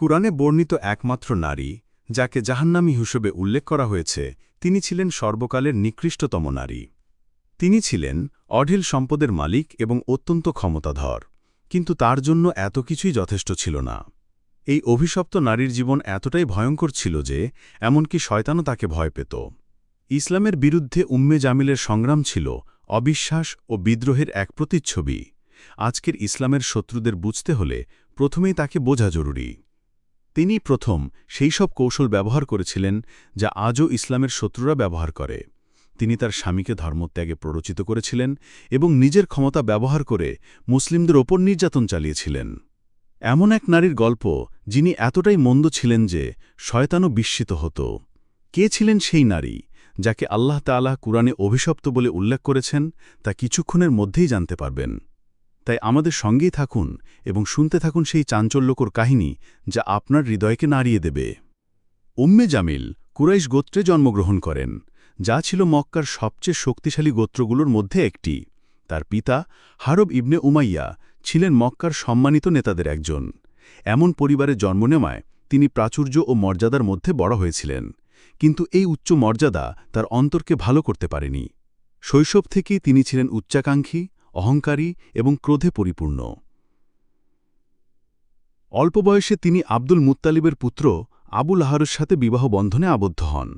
কুরআনে বর্ণিত একমাত্র নারী, যাকে জাহান্নামী হিসেবে উল্লেখ করা হয়েছে, তিনি ছিলেন সর্বকালের নিকৃষ্টতম নারী। তিনি ছিলেন অঢেল সম্পদের মালিক এবং অত্যন্ত ক্ষমতাধর, কিন্তু তার জন্য এত কিছুই যথেষ্ট ছিল না। এই অভিশপ্ত নারীর জীবন এতটাই ভয়ঙ্কর ছিল যে, এমনকি শয়তানও তাকে ভয় পেত। ইসলামের বিরুদ্ধে উম্মে জামিলের সংগ্রাম ছিল অবিশ্বাস ও বিদ্রোহের এক প্রতিচ্ছবি। আজকের ইসলামের শত্রুদের বুঝতে হলে প্রথমেই তাকে বোঝা জরুরি। তিনি প্রথম সেই সব কৌশল ব্যবহার করেছিলেন যা আজও ইসলামের শত্রুরা ব্যবহার করে। তিনি তার স্বামীকে ধর্মত্যাগে প্ররোচিত করেছিলেন এবং নিজের ক্ষমতা ব্যবহার করে মুসলিমদের ওপর নির্যাতন চালিয়েছিলেন। এমন এক নারীর গল্প যিনি এতটাই মন্দ ছিলেন যে শয়তানও বিস্মিত হতো। কে ছিলেন সেই নারী যাকে আল্লাহ তাআলা কুরআনে অভিশপ্ত বলে উল্লেখ করেছেন তা কিছুক্ষণের মধ্যেই জানতে পারবেন। তাই আমাদের সঙ্গেই থাকুন এবং শুনতে থাকুন সেই চাঞ্চল্যকর কাহিনী যা আপনার হৃদয়কে নাড়িয়ে দেবে। উম্মে জামিল কুরাইশ গোত্রে জন্মগ্রহণ করেন, যা ছিল মক্কার সবচেয়ে শক্তিশালী গোত্রগুলোর মধ্যে একটি। তার পিতা হারব ইবনে উমাইয়া ছিলেন মক্কার সম্মানিত নেতাদের একজন। এমন পরিবারে জন্ম নেওয়ায় তিনি প্রাচুর্য ও মর্যাদার মধ্যে বড় হয়েছিলেন, কিন্তু এই উচ্চ মর্যাদা তার অন্তরকে ভালো করতে পারেনি। শৈশব থেকেই তিনি ছিলেন উচ্চাকাঙ্ক্ষী অহংকারী এবং ক্রোধে পরিপূর্ণ। অল্প বয়সে তিনি আব্দুল মুত্তালিবের পুত্র আবুল আহারের সাথে বিবাহ বন্ধনে আবদ্ধ হন।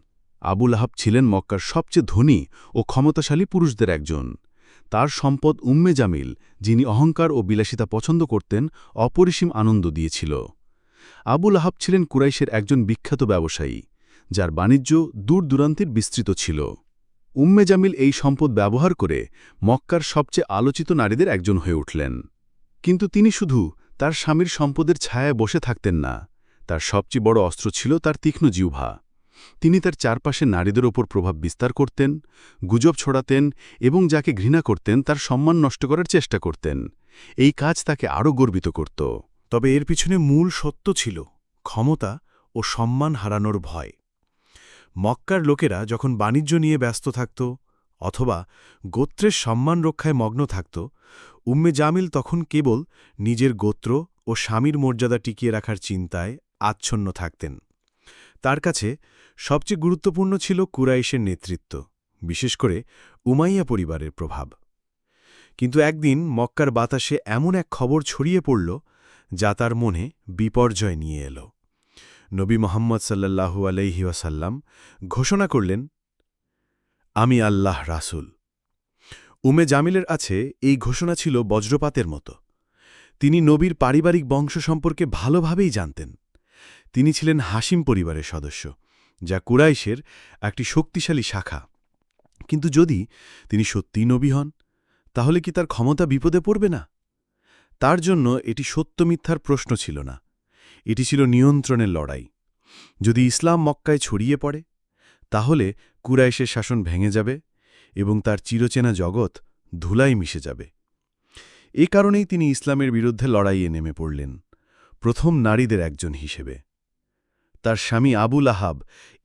আবুল আহাব ছিলেন মক্কার সবচেয়ে ধনী ও ক্ষমতাশালী পুরুষদের একজন। তার সম্পদ উম্মে জামিল, যিনি অহংকার ও বিলাসিতা পছন্দ করতেন, অপরিসীম আনন্দ দিয়েছিল। আবুল আহাব ছিলেন কুরাইশের একজন বিখ্যাত ব্যবসায়ী, যার বাণিজ্য দূর দূরান্তের বিস্তৃত ছিল। উম্মে জামিল এই সম্পদ ব্যবহার করে মক্কার সবচেয়ে আলোচিত নারীদের একজন হয়ে উঠলেন। কিন্তু তিনি শুধু তার স্বামীর সম্পদের ছায়ায় বসে থাকতেন না, তার সবচেয়ে বড় অস্ত্র ছিল তার তীক্ষ্ণ জিহ্বা। তিনি তার চারপাশে নারীদের ওপর প্রভাব বিস্তার করতেন, গুজব ছড়াতেন এবং যাকে ঘৃণা করতেন তার সম্মান নষ্ট করার চেষ্টা করতেন। এই কাজ তাকে আরও গর্বিত করত। তবে এর পিছনে মূল সত্য ছিল ক্ষমতা ও সম্মান হারানোর ভয়। মক্কার লোকেরা যখন বাণিজ্য নিয়ে ব্যস্ত থাকত অথবা গোত্রের সম্মান রক্ষায় মগ্ন থাকত, উম্মে জামিল তখন কেবল নিজের গোত্র ও স্বামীর মর্যাদা টিকিয়ে রাখার চিন্তায় আচ্ছন্ন থাকতেন। তার কাছে সবচেয়ে গুরুত্বপূর্ণ ছিল কুরাইশের নেতৃত্ব, বিশেষ করে উমাইয়া পরিবারের প্রভাব। কিন্তু একদিন মক্কার বাতাসে এমন এক খবর ছড়িয়ে পড়ল যা তার মনে বিপর্যয় নিয়ে এলো। নবী মোহাম্মদ সাল্লাল্লাহু আলাইহি ওয়াসাল্লাম ঘোষণা করলেন, আমি আল্লাহ রাসুল। উমে জামিলের আছে এই ঘোষণা ছিল বজ্রপাতের মতো। তিনি নবীর পারিবারিক বংশ সম্পর্কে ভালোভাবেই জানতেন। তিনি ছিলেন হাসিম পরিবারের সদস্য, যা কুরাইশের একটি শক্তিশালী শাখা। কিন্তু যদি তিনি সত্যিই নবী হন, তাহলে কি তার ক্ষমতা বিপদে পড়বে না? তার জন্য এটি সত্য মিথ্যার প্রশ্ন ছিল না। এটি ছিল নিয়ন্ত্রণের লড়াই। যদি ইসলাম মক্কায় ছড়িয়ে পড়ে, তাহলে কুরাইশের শাসন ভেঙে যাবে এবং তার চিরচেনা জগৎ ধুলাই মিশে যাবে। এ কারণেই তিনি ইসলামের বিরুদ্ধে লড়াইয়ে নেমে পড়লেন, প্রথম নারীদের একজন হিসেবে। তার স্বামী আবুল আহাব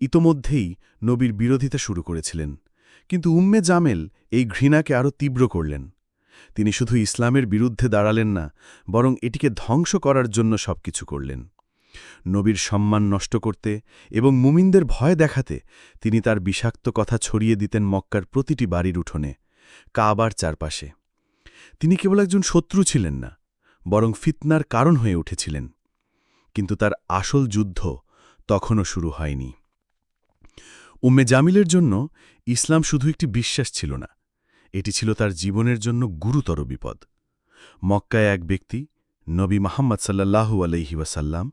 ইতোমধ্যেই নবীর বিরোধিতা শুরু করেছিলেন, কিন্তু উম্মে জামেল এই ঘৃণাকে আরও তীব্র করলেন। তিনি শুধু ইসলামের বিরুদ্ধে দাঁড়ালেন না, বরং এটিকে ধ্বংস করার জন্য সবকিছু করলেন। নবীর সম্মান নষ্ট করতে এবং মুমিনদের ভয় দেখাতে তিনি তার বিষাক্ত কথা ছড়িয়ে দিতেন মক্কার প্রতিটি বাড়ির উঠোনে, কাবার চারপাশে। তিনি কেবল একজন শত্রু ছিলেন না, বরং ফিতনার কারণ হয়ে উঠেছিলেন। কিন্তু তার আসল যুদ্ধ তখনও শুরু হয়নি। উম্মে জামিলের জন্য ইসলাম শুধু একটি বিশ্বাস ছিল না এটি ছিল তার জীবনের জন্য গুরুতর বিপদ। মক্কায় এক ব্যক্তি, নবী মাহম্মদ সাল্লাহু আলহি ওয়াসাল্লাম,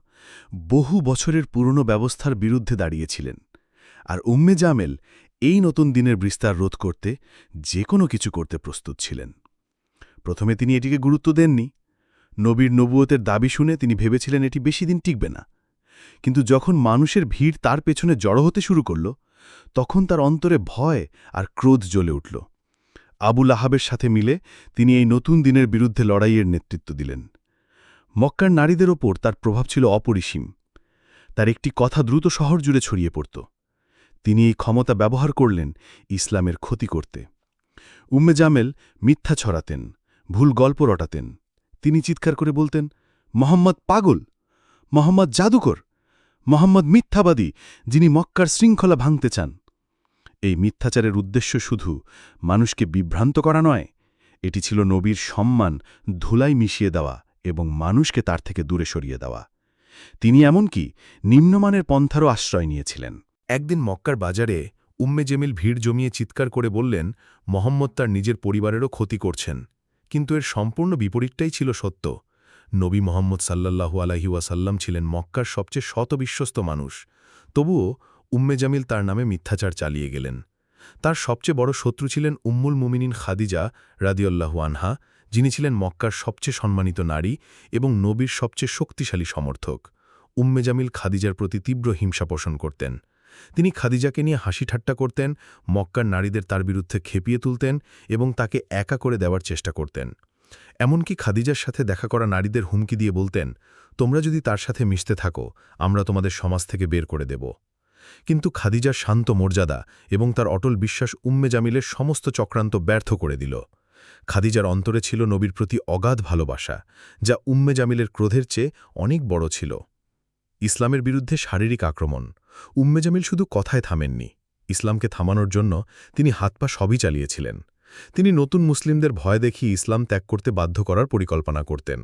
বহু বছরের পুরনো ব্যবস্থার বিরুদ্ধে দাঁড়িয়েছিলেন আর উম্মে জামেল এই নতুন দিনের বিস্তার রোধ করতে যে কোনো কিছু করতে প্রস্তুত ছিলেন। প্রথমে তিনি এটিকে গুরুত্ব দেননি। নবীর নবুয়তের দাবি শুনে তিনি ভেবেছিলেন এটি বেশি দিন টিকবে না। কিন্তু যখন মানুষের ভিড় তার পেছনে জড়ো হতে শুরু করল, তখন তার অন্তরে ভয় আর ক্রোধ জ্বলে উঠল। আবুল আহাবের সাথে মিলে তিনি এই নতুন দিনের বিরুদ্ধে লড়াইয়ের নেতৃত্ব দিলেন। মক্কার নারীদের ওপর তার প্রভাব ছিল অপরিসীম। তার একটি কথা দ্রুত শহর জুড়ে ছড়িয়ে পড়ত। তিনি এই ক্ষমতা ব্যবহার করলেন ইসলামের ক্ষতি করতে। উম্মে জামেল মিথ্যা ছড়াতেন, ভুল গল্প রটাতেন। তিনি চিৎকার করে বলতেন, মোহাম্মদ পাগল, মোহাম্মদ জাদুকর, মোহাম্মদ মিথ্যাবাদী, যিনি মক্কার শৃঙ্খলা ভাঙতে চান। এই মিথ্যাচারের উদ্দেশ্য শুধু মানুষকে বিভ্রান্ত করা নয়, এটি ছিল নবীর সম্মান ধুলাই মিশিয়ে দেওয়া এবং মানুষকে তার থেকে দূরে সরিয়ে দেওয়া। তিনি এমনকি নিম্নমানের পন্থারও আশ্রয় নিয়েছিলেন। একদিন মক্কার বাজারে উম্মে জেমিল ভিড় জমিয়ে চিৎকার করে বললেন, মোহাম্মদ তার নিজের পরিবারেরও ক্ষতি করছেন। কিন্তু এর সম্পূর্ণ বিপরীতটাই ছিল সত্য। নবী মোহাম্মদ সাল্লাল্লাহু আলাহি ওয়াসাল্লাম ছিলেন মক্কার সবচেয়ে শত বিশ্বস্ত মানুষ। তবুও উম্মে জামিল তার নামে মিথ্যাচার চালিয়ে গেলেন। তার সবচেয়ে বড় শত্রু ছিলেন উম্মুল মুমিনিন খাদিজা রাদিউল্লাহু আনহা, যিনি ছিলেন মক্কার সবচেয়ে সম্মানিত নারী এবং নবীর সবচেয়ে শক্তিশালী সমর্থক। উম্মে জামিল খাদিজার প্রতি তীব্র হিংসা পোষণ করতেন। তিনি খাদিজাকে নিয়ে হাসি ঠাট্টা করতেন, মক্কার নারীদের তার বিরুদ্ধে খেপিয়ে তুলতেন এবং তাকে একা করে দেওয়ার চেষ্টা করতেন। এমনকি খাদিজার সাথে দেখা করা নারীদের হুমকি দিয়ে বলতেন, তোমরা যদি তার সাথে মিশতে থাকো, আমরা তোমাদের সমাজ থেকে বের করে দেব। কিন্তু খাদিজার শান্ত মর্যাদা এবং তার অটল বিশ্বাস উম্মে জামিলের সমস্ত চক্রান্ত ব্যর্থ করে দিল। খাদিজার অন্তরে ছিল নবীর প্রতি অগাধ ভালোবাসা, যা উম্মে জামিলের ক্রোধের চেয়ে অনেক বড় ছিল। ইসলামের বিরুদ্ধে শারীরিক আক্রমণ। উম্মে জামিল শুধু কথায় থামেননি। ইসলামকে থামানোর জন্য তিনি হাত পা সবই চালিয়েছিলেন। তিনি নতুন মুসলিমদের ভয় দেখিয়ে ইসলাম ত্যাগ করতে বাধ্য করার পরিকল্পনা করতেন।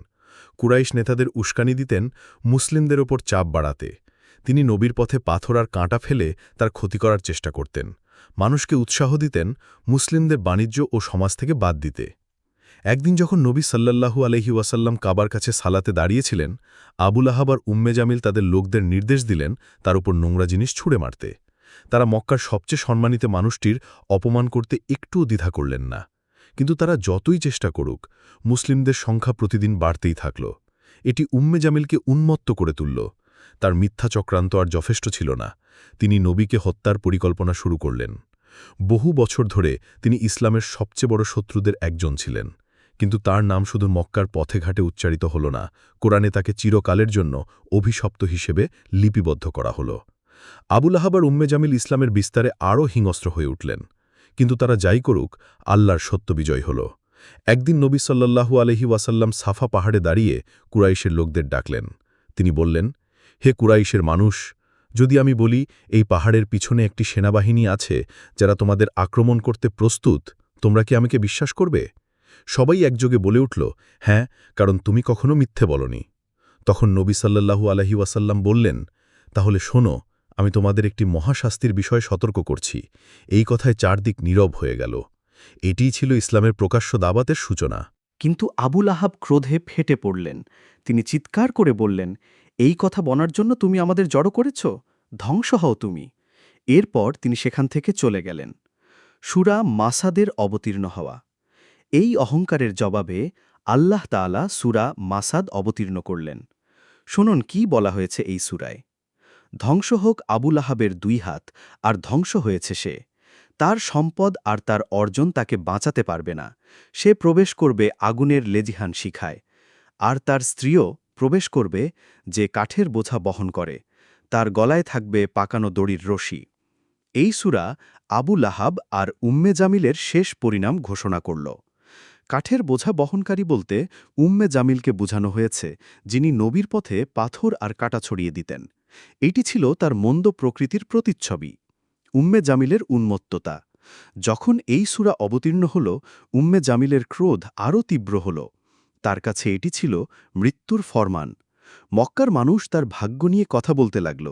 কুরাইশ নেতাদের উস্কানি দিতেন মুসলিমদের ওপর চাপ বাড়াতে। তিনি নবীর পথে পাথর আর কাঁটা ফেলে তার ক্ষতি করার চেষ্টা করতেন। মানুষকে উৎসাহ দিতেন মুসলিমদের বাণিজ্য ও সমাজ থেকে বাদ দিতে। একদিন যখন নবী সাল্লাল্লাহু আলহি ওয়াসাল্লাম কাবার কাছে সালাতে দাঁড়িয়েছিলেন, আবুল আহাবার উম্মে জামিল তাদের লোকদের নির্দেশ দিলেন তার উপর নোংরা জিনিস ছুঁড়ে মারতে। তারা মক্কার সবচেয়ে সম্মানিত মানুষটির অপমান করতে একটুও দ্বিধা করলেন না। কিন্তু তারা যতই চেষ্টা করুক, মুসলিমদের সংখ্যা প্রতিদিন বাড়তেই থাকল। এটি উম্মে জামিলকে উন্মত্ত করে তুলল। তার মিথ্যা চক্রান্ত আর যথেষ্ট ছিল না। তিনি নবীকে হত্যার পরিকল্পনা শুরু করলেন। বহু বছর ধরে তিনি ইসলামের সবচেয়ে বড় শত্রুদের একজন ছিলেন। কিন্তু তার নাম শুধু মক্কার পথে ঘাটে উচ্চারিত হল না, কোরআনে তাকে চিরকালের জন্য অভিশপ্ত হিসেবে লিপিবদ্ধ করা হল। আবুল আহাবার উম্মে জামিল ইসলামের বিস্তারে আরও হিংস্র হয়ে উঠলেন। কিন্তু তারা যাই করুক, আল্লাহর সত্য বিজয় হল। একদিন নবী সাল্লাল্লাহু আলহি ওয়াসাল্লাম সাফা পাহাড়ে দাঁড়িয়ে কুরাইশের লোকদের ডাকলেন। তিনি বললেন হে কুরাইশের মানুষ, যদি আমি বলি, এই পাহাড়ের পিছনে একটি সেনাবাহিনী আছে যারা তোমাদের আক্রমণ করতে প্রস্তুত, তোমরা কি আমাকে বিশ্বাস করবে? সবাই একযোগে বলে উঠল হ্যাঁ কারণ তুমি কখনো মিথ্যে বলনি। তখন নবী সাল্লাল্লাহু আলহি ওয়াসাল্লাম বললেন, তাহলে শোনো, আমি তোমাদের একটি মহাশাস্তির বিষয়ে সতর্ক করছি। এই কথায় চারদিক নীরব হয়ে গেল। এটিই ছিল ইসলামের প্রকাশ্য দাবাতের সূচনা। কিন্তু আবুল আহাব ক্রোধে ফেটে পড়লেন। তিনি চিৎকার করে বললেন এই কথা বনার জন্য তুমি আমাদের জড়ো করেছ? ধ্বংস হও তুমি। এরপর তিনি সেখান থেকে চলে গেলেন। সুরা মাসাদের অবতীর্ণ হওয়া। এই অহংকারের জবাবে আল্লাহ তাআলা সুরা মাসাদ অবতীর্ণ করলেন। শুনুন কি বলা হয়েছে এই সুরায়। ধ্বংস হোক আবুল আহাবের দুই হাত, আর ধ্বংস হয়েছে সে। তার সম্পদ আর তার অর্জন তাকে বাঁচাতে পারবে না। সে প্রবেশ করবে আগুনের লেজিহান শিখায়। আর তার স্ত্রীও প্রবেশ করবে যে কাঠের বোঝা বহন করে, তার গলায় থাকবে পাকানো দড়ির রশি। এই সুরা আবু লাহাব আর উম্মে জামিলের শেষ পরিণাম ঘোষণা করল। কাঠের বোঝা বহনকারী বলতে উম্মে জামিলকে বোঝানো হয়েছে, যিনি নবীর পথে পাথর আর কাটা ছড়িয়ে দিতেন। এটি ছিল তার মন্দ প্রকৃতির প্রতিচ্ছবি। উম্মে জামিলের উন্মত্ততা। যখন এই সুরা অবতীর্ণ হল, উম্মে জামিলের ক্রোধ আরও তীব্র হল। তার কাছে এটি ছিল মৃত্যুর ফরমান। মক্কার মানুষ তার ভাগ্য নিয়ে কথা বলতে লাগল,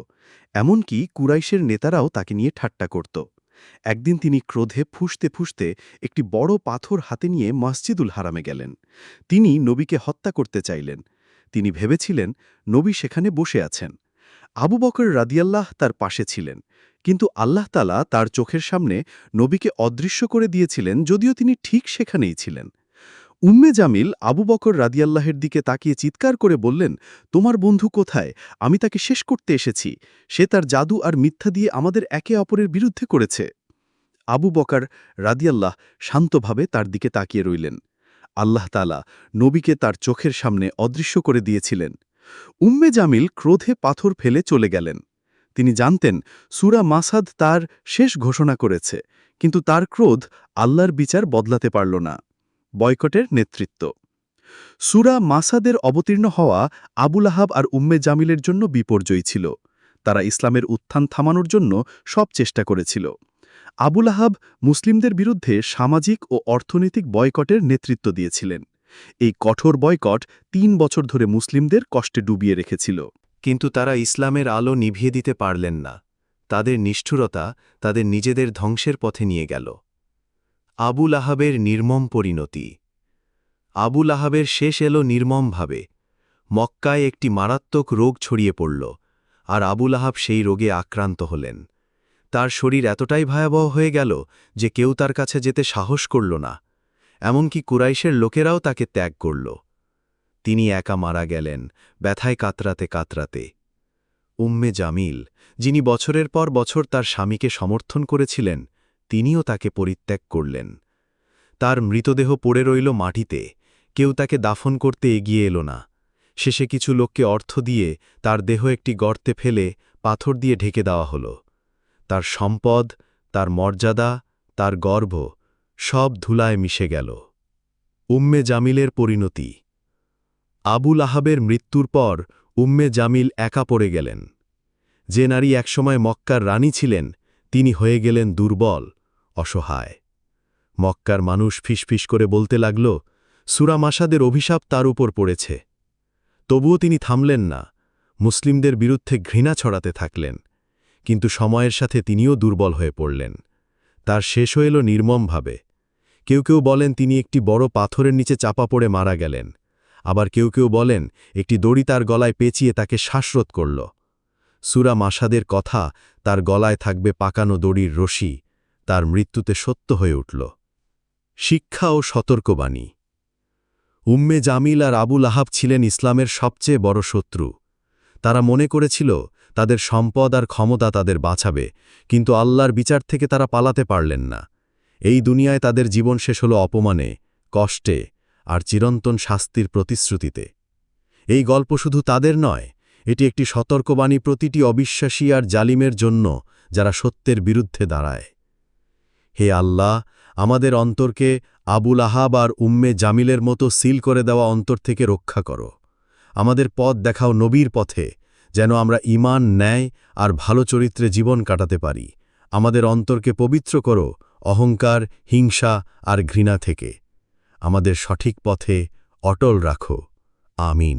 এমনকি কুরাইশের নেতারাও তাকে নিয়ে ঠাট্টা করত। একদিন তিনি ক্রোধে ফুসতে ফুসতে একটি বড় পাথর হাতে নিয়ে মসজিদুল হারামে গেলেন। তিনি নবীকে হত্যা করতে চাইলেন। তিনি ভেবেছিলেন নবী সেখানে বসে আছেন। আবু বকর রাদিয়াল্লাহ তার পাশে ছিলেন, কিন্তু আল্লাহ তালা তার চোখের সামনে নবীকে অদৃশ্য করে দিয়েছিলেন, যদিও তিনি ঠিক সেখানেই ছিলেন। উম্মে জামিল আবু বকর রাদিয়াল্লাহের দিকে তাকিয়ে চিৎকার করে বললেন, তোমার বন্ধু কোথায়? আমি তাকে শেষ করতে এসেছি। সে তার জাদু আর মিথ্যা দিয়ে আমাদের একে অপরের বিরুদ্ধে করেছে। আবু বকর রাদিয়াল্লাহ শান্তভাবে তার দিকে তাকিয়ে রইলেন। আল্লাহ তালা নবীকে তার চোখের সামনে অদৃশ্য করে দিয়েছিলেন। উম্মে জামিল ক্রোধে পাথর ফেলে চলে গেলেন। তিনি জানতেন, সুরা মাসাদ তার শেষ ঘোষণা করেছে, কিন্তু তার ক্রোধ আল্লাহর বিচার বদলাতে পারল না। বয়কটের নেতৃত্ব। সুরা মাসাদের অবতীর্ণ হওয়া আবুল আহাব আর উম্মে জামিলের জন্য বিপর্যয় ছিল। তারা ইসলামের উত্থান থামানোর জন্য সব চেষ্টা করেছিল। আবুল আহাব মুসলিমদের বিরুদ্ধে সামাজিক ও অর্থনৈতিক বয়কটের নেতৃত্ব দিয়েছিলেন। এই কঠোর বয়কট তিন বছর ধরে মুসলিমদের কষ্টে ডুবিয়ে রেখেছিল। কিন্তু তারা ইসলামের আলো নিভিয়ে দিতে পারলেন না। তাদের নিষ্ঠুরতা তাদের নিজেদের ধ্বংসের পথে নিয়ে গেল। আবুল আহাবের নির্মম পরিণতি। আবুল আহাবের শেষ এলো নির্মমভাবে। মক্কায় একটি মারাত্মক রোগ ছড়িয়ে পড়ল, আর আবুল আহাব সেই রোগে আক্রান্ত হলেন। তার শরীর এতটাই ভয়াবহ হয়ে গেল যে কেউ তার কাছে যেতে সাহস করল না, এমনকি কুরাইশের লোকেরাও তাকে ত্যাগ করল। তিনি একা মারা গেলেন, ব্যথায় কাতরাতে কাতরাতে। উম্মে জামিল, যিনি বছরের পর বছর তার স্বামীকে সমর্থন করেছিলেন তিনিও তাকে পরিত্যাগ করলেন। তার মৃতদেহ পড়ে রইল মাটিতে, কেউ তাকে দাফন করতে এগিয়ে এলো না। শেষে কিছু লোককে অর্থ দিয়ে তার দেহ একটি গর্তে ফেলে পাথর দিয়ে ঢেকে দেওয়া হল। তার সম্পদ, তার মর্যাদা, তার গর্ভ সব ধুলায় মিশে গেল। উম্মে জামিলের পরিণতি। আবুল আহাবের মৃত্যুর পর উম্মে জামিল একা পড়ে গেলেন। যে নারী একসময় মক্কার রানী ছিলেন, তিনি হয়ে গেলেন দুর্বল। অসহায়। মক্কার মানুষ ফিসফিস করে বলতে লাগল, সুরা মাসাদের অভিশাপ তার উপর পড়েছে। তবুও তিনি থামলেন না। মুসলিমদের বিরুদ্ধে ঘৃণা ছড়াতে থাকলেন। কিন্তু সময়ের সাথে তিনিও দুর্বল হয়ে পড়লেন। তার শেষ হইল নির্মমভাবে। কেউ কেউ বলেন, তিনি একটি বড় পাথরের নিচে চাপা পড়ে মারা গেলেন। আবার কেউ কেউ বলেন, একটি দড়ি তার গলায় পেঁচিয়ে তাকে শ্বাসরোধ করল। সুরা মাসাদের কথা তার গলায় থাকবে পাকানো দড়ির রশি। তার মৃত্যুতে সত্য হয়ে উঠল। শিক্ষা ও সতর্কবাণী। উম্মে জামিল আর আবুল আহাব ছিলেন ইসলামের সবচেয়ে বড় শত্রু। তারা মনে করেছিল, তাদের সম্পদ আর ক্ষমতা তাদের বাঁচাবে, কিন্তু আল্লাহর বিচার থেকে তারা পালাতে পারলেন না। এই দুনিয়ায় তাদের জীবন শেষ হল অপমানে, কষ্টে আর চিরন্তন শাস্তির প্রতিশ্রুতিতে। এই গল্প শুধু তাদের নয়, এটি একটি সতর্কবাণী প্রতিটি অবিশ্বাসী আর জালিমের জন্য, যারা সত্যের বিরুদ্ধে দাঁড়ায়। হে আল্লাহ, আমাদের অন্তরকে আবুল আহাব আর উম্মে জামিলের মতো সিল করে দেওয়া অন্তর থেকে রক্ষা করো। আমাদের পথ দেখাও নবীর পথে, যেন আমরা ইমান ন্যায় আর ভালো চরিত্রে জীবন কাটাতে পারি। আমাদের অন্তরকে পবিত্র করো অহংকার, হিংসা আর ঘৃণা থেকে। আমাদের সঠিক পথে অটল রাখো। আমিন।